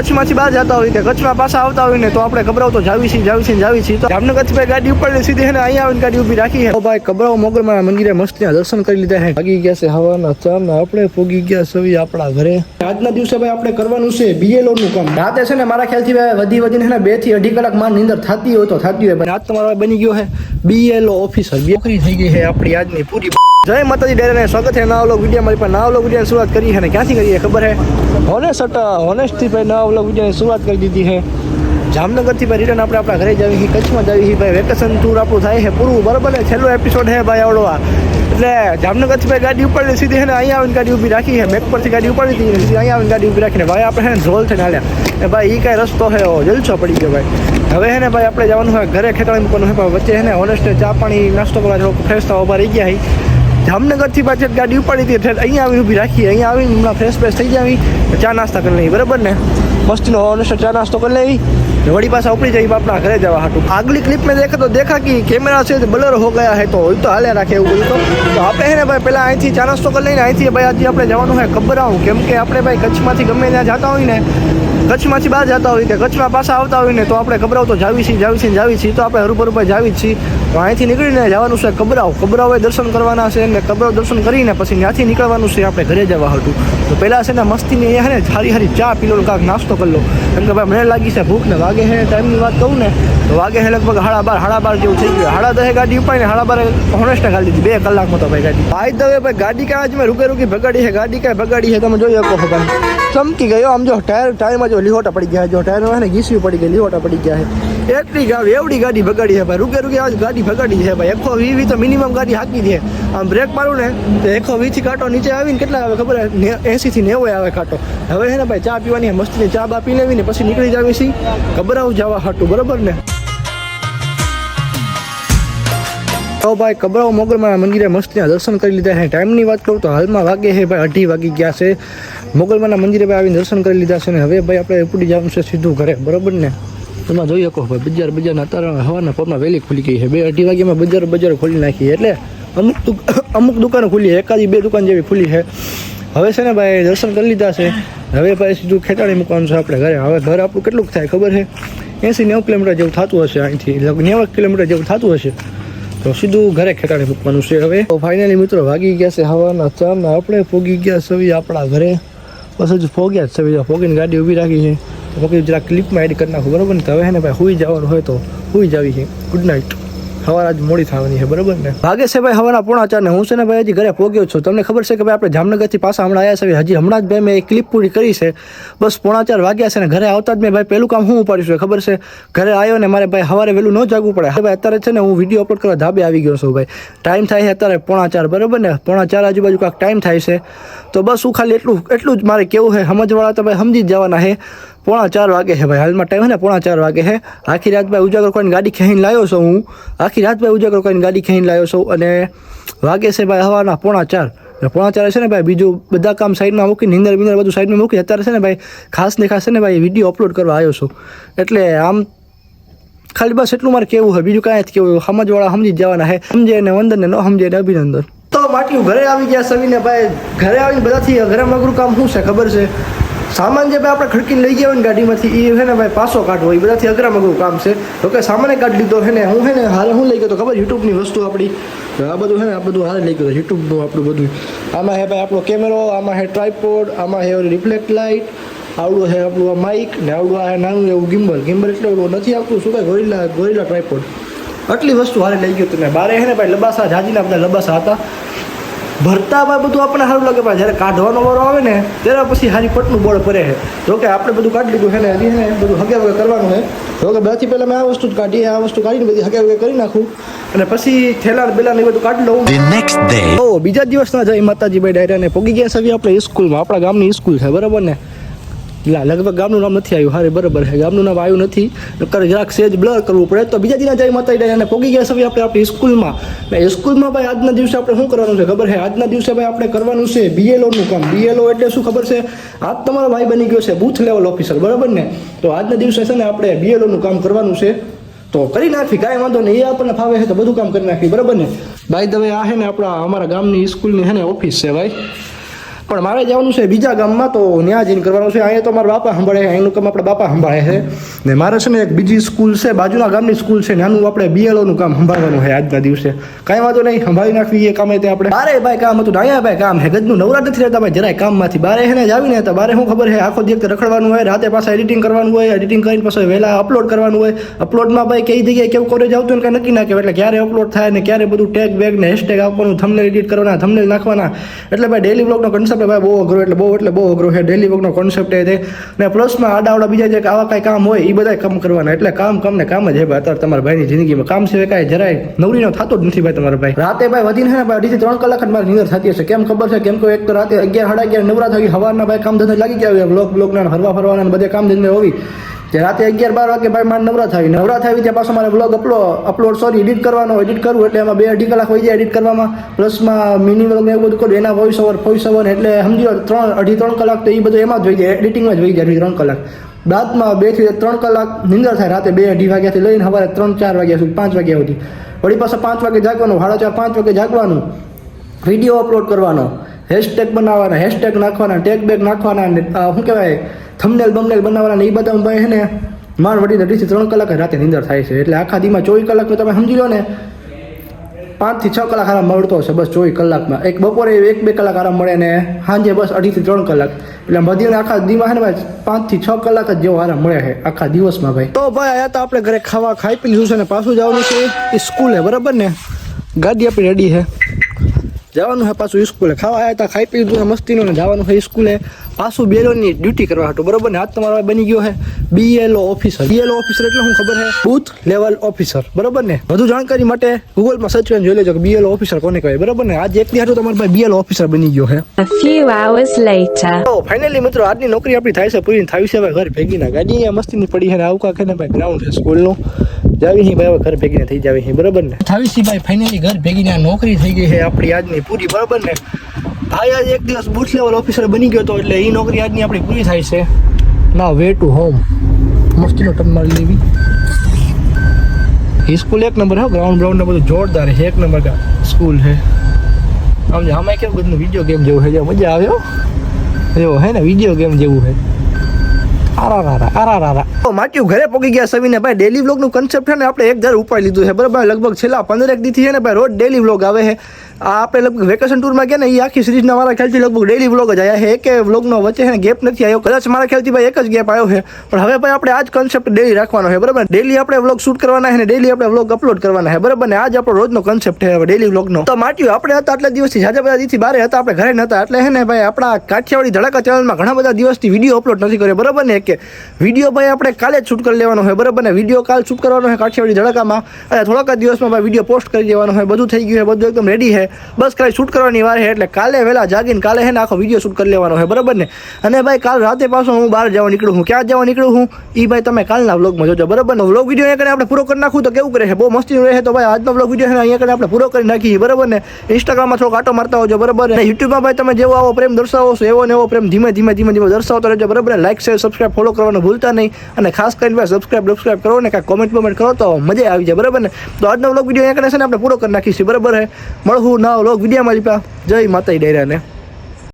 કચ્છમાંથી બહાર જતા હોય કે કચ્છમાં પાછા આવતા હોય ને તો આપણે કબરાવ તો જાવી છીએ જાવી છીએ જાવી છીએ. તો જામનગરથી ભાઈ ગાડી ઉપર સીધી હે ને અહીંયા આવીને ગાડી ઊભી રાખી હે. ભાઈ કબરાવ મોગલમાં મંદિરે મસ્તીના દર્શન કરી લીધા હે. ભાગી ગયા છે હવાના ચા ને આપણે પોગી ગયા સવી આપણા ઘરે. આજના દિવસે ભાઈ આપણે કરવાનું છે બીએલઓ નું કામ. રાતે છે ને મારા ખ્યાલથી ભાઈ વધી વધીને ને બેથી અઢી કલાકમાં નીંદર થતી હોય તો થતી હોય. પણ આજ તમારો બની ગયો હે બીએલઓ ઓફિસર નોકરી થઈ ગઈ છે આપણી આજની પૂરી જય માતાજી ડેરાને સ્વાગત છે નવા વ્લોગ વીડિયો મારી પાસે નવા વ્લોગ વિડીયોની શરૂઆત કરી છે ને ક્યાંથી કરીએ ખબર છે? હોનેસ્ટ, હોનેસ્ટથી ભાઈ નવા વ્લોગ વિડીયોની શરૂઆત કરી દીધી છે. જામનગરથી ભાઈ રિટર્ન આપણે આપણા ઘરે જાવી છીએ, કચ્છમાં જાવી છીએ ભાઈ. વેકેશન ટૂર આપણું થાય છે પૂરું. બરાબર ને? છેલ્લો એપિસોડ છે ભાઈ આવડો આ. એટલે જામનગરથી ભાઈ ગાડી ઉપર સીધી છે ને, અહીંયા આવીને ગાડી ઊભી રાખી છે. બેક પરથી ગાડી ઉપાડી હતી સીધી અહીંયા આવીને ગાડી ઊભી રાખીને ભાઈ આપણે છે ને ઝોલ થઈને હાલ્યા. એ ભાઈ એ કાંઈ રસ્તો છે એવો જલસો પડી ગયો ભાઈ. હવે છે ને ભાઈ આપણે જવાનું હોય ઘરે ખેતવાડી મૂકવાનું હોય પણ વચ્ચે છે ને, હોનેસ્ટે ચા પાણી, નાસ્તો કરવા થોડુંક ફ્રેશ થવા ઊભા રહી ગયા છે. જામનગરથી પાછી ગાડી ઉપાડી હતી એટલે અહીંયા આવીને ઊભી રાખી. અહીંયા આવીને હમણાં ફ્રેશ ફ્રેશ થઈ જાવી ચા નાસ્તા કરી લઈએ. બરાબર ને? મસ્તીનો હોનેસ્ટ ચા નાસ્તો કરી લેવી વળી પાછા ઉપડી જઈ આપણા ઘરે જવા હતું આગલી ક્લિપ મેં દેખા તો દેખા કે કેમેરા છે બલર હો ગયા હે તો તો હાલે રાખે એવું બધું તો. તો આપણે હે ને ભાઈ પહેલાં અહીંથી ચા નાસ્તો કરી લઈને અહીંથી ભાઈ આજે આપણે જવાનું હોય ખબર આવું. કેમ કે આપણે ભાઈ કચ્છમાંથી ગમે ત્યાં જતા હોય ને કચ્છમાંથી બહાર જતા હોય કે કચ્છમાં પાછા આવતા હોય ને તો આપણે કબરાવ તો જાવી છીએ જાવી છીએ જાવી છીએ તો આપણે હરુપર ઉપર જાવી જ છીએ. તો અહીંથી નીકળીને જવાનું છે કબરાવ કબરાવે દર્શન કરવાના છે ને કબરાવ દર્શન કરીને પછી ત્યાંથી નીકળવાનું છે આપણે ઘરે જવા હતું તો પહેલાં છે ને મસ્તીની અહીંયા ને હારી હારી ચા પી લો કાંક નાસ્તો કરી લો. કેમ કે ભાઈ મને લાગી છે ભૂખ ને વાગે છે ટાઈમની વાત કહું ને વાગે છે લગભગ હાડા બાર હાડા બાર જેવું થઈ ગયું. હાડા દહે ગાડી ઉપાડીને હાડા બાર હોનેસ્ટ ગાડી દીધી બે કલાકમાં તો ભાઈ ગાડી. ભાઈ દવે ભાઈ, ગાડી કાંઈ આજ મેં રૂકે રૂકી ભગાડી છે, ગાડી કાંઈ ભગાડી છે, તમે જોઈ શકો ભાઈ. ચમકી ગયો. આમ જો ટાયર, ટાયરમાં જો લીહોટા પડી ગયા જો ટાયરમાં ને ઘીસવી પડી ગઈ, લીહોટા પડી ગયા છે. એટલી ગાડી એવડી ગાડી ભગાડી છે ભાઈ. રૂકે રૂકે આજ ગાડી ભગાડી છે ભાઈ. એકસો વી તો મિનિમમ ગાડી હાકી દે. આમ બ્રેક મારું ને, તો એકસો વીસથી કાંટો નીચે આવીને કેટલા આવે ખબર એંસીથી નેવું આવે કાંટો. હવે છે ને ભાઈ, ચા પીવાની, મસ્તીની ચા બા પી લેવી ને પછી નીકળી જાવી છી આવું જવા હાટું, બરાબર ને? તો ભાઈ કબરાઓ મોગલમાં મંદિરે મસ્તીના દર્શન કરી લીધા છે ટાઈમની વાત કરું તો હાલમાં વાગે છે ભાઈ અઢી વાગી ગયા છે. મોગલમાના મંદિરે ભાઈ આવીને દર્શન કરી લીધા છે ને હવે ભાઈ આપણે ઉપડી જવાનું છે સીધું ઘરે. બરાબર ને? તમે જોઈ શકો ભાઈ, બજાર બજારના અત્યારે હવાના પરમાં વહેલી ખુલી ગઈ છે. બે અઢી વાગ્યામાં બજાર બજાર ખોલી નાખી એટલે અમુક અમુક દુકાનો ખુલી છે. એકાદી બે દુકાન જેવી ખુલી છે. હવે છે ને ભાઈ દર્શન કરી લીધા છે. હવે ભાઈ સીધું ખેતાડી મૂકવાનું છે આપણે ઘરે. હવે ઘર આપણું કેટલુંક થાય ખબર છે? એંસી નેવું કિલોમીટર જેવું થતું હશે અહીંથી. લગભગ નેવું કિલોમીટર જેવું થતું હશે. તો સીધું ઘરે ખેતાડી મૂકવાનું છે હવે. તો ફાઇનલી મિત્રો વાગી ગયા છે હવાના ચારના આપણે પોગી ગયા સવી આપણા ઘરે. બસ હજુ ફોગ્યા જ સવી ફોગીને ગાડી ઊભી રાખી છે. તો જરા ક્લિપમાં એડ કરી નાખું. બરાબર ને? તો હવે ને ભાઈ હુઈ જવાનું હોય તો હુઈ જાવી છે. ગુડ નાઇટ સવાર આજ મોડી થવાની છે, બરાબર ને? ભાગે છે ભાઈ, હવાના પોણા ને હું છે ને ભાઈ હજી ઘરે પહોંચ્યો છું. તમને ખબર છે કે ભાઈ આપણે જામનગરથી પાછા હમણાં આવ્યા છે હજી હમણાં જ ભાઈ મેં એક ક્લિપ પૂરી કરી છે. બસ પોણા વાગ્યા છે ને ઘરે આવતા જ મેં ભાઈ પહેલું કામ હું ઉપાડીશું ખબર છે? ઘરે આવ્યો ને મારે ભાઈ સવારે વહેલું ન જાગવું પડે. હવે અત્યારે છે ને હું વીડિયો અપલોડ કરવા ધાબે આવી ગયો છું ભાઈ. ટાઈમ થાય છે અત્યારે પોણા ચાર, બરોબર ને? પોણા ચાર આજુબાજુ કાંઈક ટાઈમ થાય છે. તો બસ હું ખાલી એટલું એટલું જ મારે કેવું છે. સમજવાળા તો ભાઈ સમજી જ જવાના છે. પોણા ચાર વાગે છે ભાઈ, હાલમાં ટાઈમ છે ને પોણા ચાર વાગે છે આખી રાત ભાઈ ઉજાગર કરીને ગાડી ખેંચીને લાવ્યો છું હું. આખી રાત ભાઈ ઉજાગર કરીને ગાડી ખેંચીને લાવ્યો છું અને વાગે છે ભાઈ હવાના પોણા ચાર. અને પોણા ચાર છે ને ભાઈ બીજું બધા કામ સાઈડમાં મૂકી નિંદર બિંદર બધું સાઈડમાં મૂકી અત્યારે છે ને ભાઈ ખાસ ને ખાસ છે ને ભાઈ વીડિયો અપલોડ કરવા આવ્યો છું. એટલે આમ ખાલી બસ એટલું મારે કેવું હોય બીજું કાંઈ જ કેવું સમજવાળા સમજી જવાના હે સમજે ને વંદન ને ન સમજે ને અભિનંદન. તો માટલું ઘરે આવી ગયા સવીને ભાઈ, ઘરે આવીને બધાથી અઘરામાં મગરું કામ શું છે ખબર છે? સામાન જે ભાઈ આપણે ખડકીને લઈ ગયા હોય ને ગાડીમાંથી એ છે ને ભાઈ પાછો કાઢવો એ બધાથી અઘરામાં અઘરું કામ છે. તો કે સામાને કાઢી લીધો છે ને, હું છે ને હારે હું લઈ ગયો તો ખબર યુટ્યુબની વસ્તુ આપણી. આ બધું છે ને, આ બધું હારે લઈ ગયો યુટ્યુબનું આપણું બધું. આમાં હે ભાઈ આપણો કેમેરો, આમાં હે ટ્રાયપોડ આમાં હે રિફ્લેક્ટ લાઇટ આવડું છે આપણું આ માઇક ને આવડું આ નાનું એવું ગિમ્બલ ગિમ્બલ એટલે આવડું નથી આવતું, શું કાંઈ ગોરીલા ગોરીલા ટ્રાયપોડ આટલી વસ્તુ હારે લઈ ગયું તમે બારે હે ને ભાઈ લબાસા, જાજીના બધા લબાસા હતા. ભરતા ભાઈ બધું આપણને સારું લાગે પણ જ્યારે કાઢવાનો વારો આવે ને ત્યારે પછી હારી પટનું બળ પડે છે. જો કે આપણે બધું કાઢી લીધું છે ને હજી ને બધું હગે વગે કરવાનું છે. જો કે બધાથી પહેલાં મેં આ વસ્તુ જ કાઢી આ વસ્તુ કાઢીને બધી હગે વગે કરી નાખું. અને પછી થેલા બેલા ને એ બધું કાઢી લઉં. Next day. તો બીજા દિવસના જય માતાજી ભાઈ ડાયરા ને પોગી ગયા સવી આપણે સ્કૂલમાં આપણા ગામની સ્કૂલ છે બરાબર ને? લા, લગભગ ગામનું નામ નથી આવ્યું. હારે બરાબર છે, ગામનું નામ આવ્યું નથી. નકર જરાક સેજ બ્લર કરવું પડે. તો બીજા દિના જય માતાજી ડાયરા પોગી ગયા સવી આપણે આપણી સ્કૂલમાં. ને સ્કૂલમાં ભાઈ આજના દિવસે આપણે શું કરવાનું છે ખબર છે? આજના દિવસે ભાઈ આપણે કરવાનું છે બીએલઓનું કામ. બીએલઓ એટલે શું ખબર છે? આજ તમારો ભાઈ બની ગયો છે બૂથ લેવલ ઓફિસર બરાબર ને? તો આજના દિવસે છે ને આપણે બીએલઓનું કામ કરવાનું છે. તો કરી નાખી, કાંઈ વાંધો નહીં. એ આપણને ફાવે છે તો બધું કામ કરી નાખી, બરાબર ને? ભાઈ તમે આ છે ને આપણા અમારા ગામની સ્કૂલની છે ને ઓફિસ છે ભાઈ. પણ મારે જવાનું છે બીજા ગામમાં તો ત્યાં જઈને કરવાનું છે. અહીંયા તો મારા બાપા સંભાળે એનું કામ આપણા બાપા સંભાળે છે. ને મારે છે ને એક બીજી સ્કૂલ છે, બાજુના ગામની સ્કૂલ છે. નાનું આપણે બીએલઓનું કામ સંભાળવાનું છે આજના દિવસે. કાંઈ વાંધો નહીં, સંભાળી નાખવી એ કામે તે આપણે. બારે ભાઈ કામ હતું, અહીંયા ભાઈ કામ હે ગજનું નવરા નથી રહેતા ભાઈ, જરાય કામમાંથી. બારે હે ને જ આવીને તો બારે શું ખબર છે? આખો દિવસ રખડવાનું હોય, રાતે પાછા એડિટિંગ કરવાનું હોય એડિટિંગ કરીને પાછા વહેલા અપલોડ કરવાનું હોય. અપલોડમાં ભાઈ કઈ જગ્યાએ કેવું કોલેજ આવતું ને કાંઈ નક્કી ના એટલે ક્યારે અપલોડ થાય ને ક્યારે બધું ટેગ બેગ ને હેશટેગ આપવાનું થમને એડિટ કરવાના થમને નાખવાના. એટલે ભાઈ ડેલી બ્લોગનો કોન્સેપ્ટ ભાઈ બહુ અઘરો એટલે બહુ એટલે બહુ અઘરો છે. ડેલી વર્કનો કોન્સેપ્ટ એ છે. ને પ્લસમાં આડાવડા બીજા જે આવા કાંઈ કામ હોય એ બધા કામ કરવાના. એટલે કામ કામ ને કામ જ છે ભાઈ. અત્યારે તમારા ભાઈની જિંદગીમાં કામ સિવાય કાંઈ જરાય નવરીનો થતો જ નથી ભાઈ તમારા ભાઈ. રાતે ભાઈ વધીને ને ભાઈ અઢીથી ત્રણ કલાક જ મારી નીંદર થતી હશે. કેમ ખબર છે? કેમ કે એક તો રાતે અગિયાર, સાડા અગિયાર નવરા થઈ હવારના ભાઈ કામ ધંધા લાગી ગયા બ્લોક બ્લોગના હરવા ફરવાના બધે કામ ધંધે હોવી જે રાતે અગિયાર બાર વાગે ભાઈ મારે નવરા થાય નવરા થાય ત્યાં પાછો મારે બ્લોગ અપલો અપલોડ સોરી એડિટ કરવાનો એડિટ કરવું એટલે એમાં બે અઢી કલાક હોય જાય એડિટ કરવામાં. પ્લસમાં મિની વ્લોગ એવું બધું કરું. એના વોઇસ ઓવર વોઇસ ઓવર એટલે સમજી લો, ત્રણ, અઢી, ત્રણ કલાક તો એ બધું એમાં જ હોય જાય. એડિટિંગમાં જ હોય જાય ત્રણ કલાક. બાદમાં બેથી ત્રણ કલાક નિંદર થાય રાતે બે, અઢી વાગ્યાથી લઈને સવારે ત્રણ, ચાર વાગ્યા સુધી, પાંચ વાગ્યા સુધી. વળી પાછા પાંચ વાગે જાગવાનું, સાડા ચાર, પાંચ વાગે જાગવાનું વીડિયો અપલોડ કરવાનો. હેશટેગ બનાવવાના હેશટેગ નાખવાના ટેગ બેગ નાખવાના ને શું કહેવાય થમનેલ બમનેલ બનાવવાના એ બધા ભાઈ છે ને, માર વડીને અઢીથી ત્રણ કલાક રાતે નિંદર થાય છે. એટલે આખા દીમાં ચોવીસ કલાકમાં તમે સમજી લો ને, પાંચથી છ કલાક આરામ મળતો હશે બસ ચોવીસ કલાકમાં. એક બપોરે એક, બે કલાક આરામ મળે ને સાંજે બસ અઢીથી ત્રણ કલાક. એટલે બધીને આખા દીમાં છે ને ભાઈ, પાંચથી છ કલાક જ જેવો આરામ મળે છે આખા દિવસમાં ભાઈ. તો ભાઈ આયા તો આપણે ઘરે ખાવા ખાઈ પી લીધું છે ને પાછું જવાનું છે એ સ્કૂલે, બરાબર ને? ગાડી આપણી રેડી છે. જવાનું છે પાછું સ્કૂલે ખાવા આવ્યા હતા ખાઈ પી લીધું મસ્તી મસ્તીનું ને જવાનું છે સ્કૂલે પાછું બીએલઓની ડ્યુટી કરવા હતું બરોબર ને? આજ તમારો બની ગયો છે બીએલઓ ઓફિસર બીએલઓ ઓફિસર એટલે શું ખબર છે બુથ લેવલ ઓફિસર બરોબર ને? વધુ જાણકારી માટે ગૂગલમાં સર્ચ કરીને જોઈ લેજો કે બીએલઓ ઓફિસર કોને કહેવાય. બરોબર ને? આજે એક દિવસ તમારો ભાઈ બીએલઓ ઓફિસર બની ગયો છે few hours later. તો ફાઇનલી મિત્રો આજની નોકરી આપણી થાય છે પૂરી થાય છે ભાઈ ઘર ભેગી ના ગાડી મસ્તી મસ્તીની પડી છે ને આવું કાંક ને ભાઈ ગ્રાઉન્ડ છે સ્કૂલનું જાવી હી ભાઈ ઘર ભેગી થઈ જાવી હી બરોબર ને? થાવી સી ભાઈ ફાઇનલી ઘર ભેગી ને નોકરી થઈ ગઈ છે. આપણી આજની પૂરી બરોબર ને? ભાઈ આજ એક દિવસ બુથ લેવલ ઓફિસર બની ગયો તો એટલે એ નોકરી આજની આપણી પૂરી થાય છે. ના વે ટુ હોમ મસ્તીનો ટમ મારી લેવી. સ્કૂલ એક નંબર હે ગ્રાઉન્ડ બ્રાઉન્ડ ને બધું જોરદાર છે એક નંબર કા સ્કૂલ છે. આમ આમાં કેવું બધું વીડિયો ગેમ જેવું છે જે મજા આવ્યો એવો હે ને વીડિયો ગેમ જેવું છે. માટ્યું ઘરે પોગી ગયા સવીને ભાઈ ડેલી વ્લોગનું કન્સેપ્ટ છે ને, આપણે એક દર ઉપાડી લીધું છે. બરાબર? લગભગ છેલ્લા પંદર એક દીથી છે ને ભાઈ, રોજ ડેલી વ્લોગ આવે છે. આ આપણે લગભગ વેકેશન ટૂરમાં ગયા ને એ આખી સિરીઝના મારા ખ્યાલથી લગભગ ડેલી વ્લોગ જ આવ્યા છે. એક વ્લોગનો વચ્ચે છે ને ગેપ નથી આવ્યો. કદાચ મારા ખ્યાલથી ભાઈ એક જ ગેપ આવ્યો છે. પણ હવે ભાઈ આપણે આ જ કન્સેપ્ટ ડેલી રાખવાનો છે, બરાબર? ડેલી આપણે વ્લોગ શૂટ કરવાના છે ને ડેલી આપણે વ્લોગ અપલોડ કરવાના છે, બરાબર? ને આજ આપણો રોજનો કન્સેપ્ટ છે ડેલી વ્લોગનો તો માટ્યું આપણે હતા આટલા દિવસથી, જાજા બધા દિવસથી બારે હતા, આપણે ઘરે નહોતા એટલે છે ને ભાઈ, આપણા કાઠિયાવાડી ધડાકા ચેનલમાં ઘણા બધા દિવસથી વીડિયો અપલોડ નથી કર્યો, બરાબર ને? કે વીડિયો ભાઈ આપણે કાલે જ શૂટ કરી લેવાનો હોય, બરાબર? ને વીડિયો કાલ શૂટ કરવાનો હોય કાઠિયાવાડી ધડાકામાં. અને થોડાક જ દિવસમાં ભાઈ વીડિયો પોસ્ટ કરી દેવાનો હોય, બધું થઈ ગયું છે, બધું એકદમ રેડી છે. બસ ખાલી શૂટ કરવાની વાર છે, એટલે કાલે વહેલા જાગીને કાલે છે ને આખો વીડિયો શૂટ કરી લેવાનો હોય, બરાબર ને? અને ભાઈ કાલ રાતે પાછો હું બહાર જવા નીકળું હું ક્યાં જવા નીકળું હું એ ભાઈ તમે કાલના વ્લોગમાં જોજો, બરાબર ને? વ્લોગ વીડિયો અહીંયા આપણે પૂરો કરી નાખું તો કેવું કરે છે? બહુ મસ્તી રહે તો ભાઈ આજનો વ્લોગ વીડિયો છે ને અહીંયા કને આપણે પૂરો કરી નાખીએ, બરાબર ને? ઇન્સ્ટાગ્રામમાં થોડોક આટો મારતા હોજો, બરાબર ને? યુટ્યુબમાં ભાઈ તમે જેવો આવો પ્રેમ દર્શાવો છો, એવો ને એવો પ્રેમ ધીમે ધીમે ધીમે ધીમે દર્શાવતો રહેજો, બરાબર ને? લાઈક શેર સબસ્ક્રાઈબ ફોલો કરવાનું ભૂલતા નહીં અને ખાસ કરીને ભાઈ સબસ્ક્રાઈબ સબસ્ક્રાઈબ કરો ને કાંઈ કોમેન્ટ કોમેન્ટ કરો તો મજા આવી જાય, બરાબર ને? તો આજનો વ્લોગ વીડિયો અહીંયા કરે છે ને આપણે પૂરો કરી નાખીશું, બરાબર હે? મળવું ના વ્લોગ વિડીયોમાં જ જય માતા ડેરાને